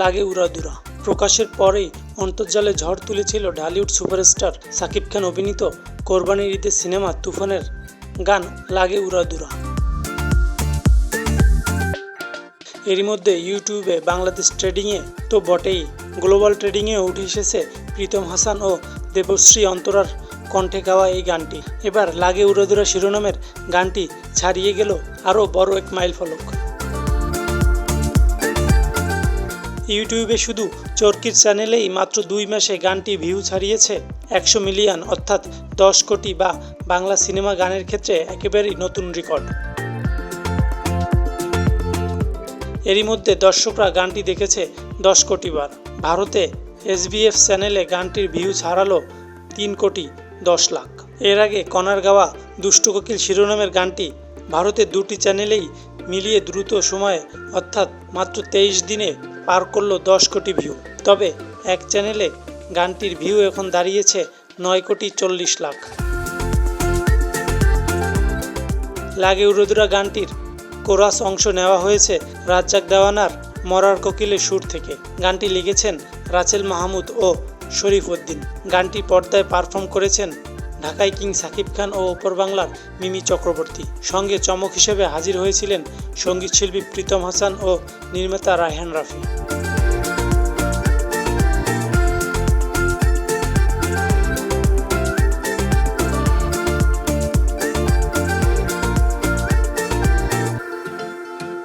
লাগে উড়াদুরা। প্রকাশের পরেই অন্তর্জালে ঝড় তুলেছিল ঢালিউড সুপারস্টার সাকিব খান অভিনীত কোরবানির ঈদের সিনেমা তুফানের গান লাগে উড়াদুরা। এরই মধ্যে ইউটিউবে বাংলাদেশ ট্রেডিংয়ে তো বটেই। গ্লোবাল ট্রেডিংয়ে উঠে এসেছে প্রীতম হাসান ও দেবশ্রী অন্তরার কণ্ঠে গাওয়া এই গানটি। এবার লাগে উড়াদুরা শিরোনামের গানটি ছাড়িয়ে গেল আরও বড় এক মাইল ফলক ইউটিউবে শুধু চরকির চ্যানেলেই মাত্র দুই মাসে গানটি ভিউ ছাড়িয়েছে একশো মিলিয়ন, অর্থাৎ দশ কোটি বা বাংলা সিনেমা গানের ক্ষেত্রে একেবারেই নতুন রেকর্ড। এরই মধ্যে দর্শকরা গানটি দেখেছে দশ কোটি বার। ভারতে এসবিএফ চ্যানেলে গানটির ভিউ ছাড়ালো তিন কোটি দশ লাখ। এর আগে কনার গাওয়া দুষ্টু কোকিল শিরোনামের গানটি ভারতের দুটি চ্যানেলেই মিলিয়ে দ্রুত সময়ে, অর্থাৎ মাত্র তেইশ দিনে পার করল দশ কোটি ভিউ তবে এক চ্যানেলে গানটির ভিউ এখন দাঁড়িয়েছে নয় কোটি চল্লিশ লাখ। লাগে উরুদুরা গানটির কোরাস অংশ নেওয়া হয়েছে রাজ্জাক দেওয়ানার মরার কোকিলের সুর থেকে। গানটি লিখেছেন রাচেল মাহমুদ ও শরীফ উদ্দিন। গানটি পর্দায় পারফর্ম করেছেন ঢাকাই কিং সাকিব খান ও ওপর বাংলার মিমি চক্রবর্তী। সঙ্গে চমক হিসেবে হাজির হয়েছিলেন সঙ্গীতশিল্পী প্রীতম হাসান ও নির্মাতা রায়হান রাফি।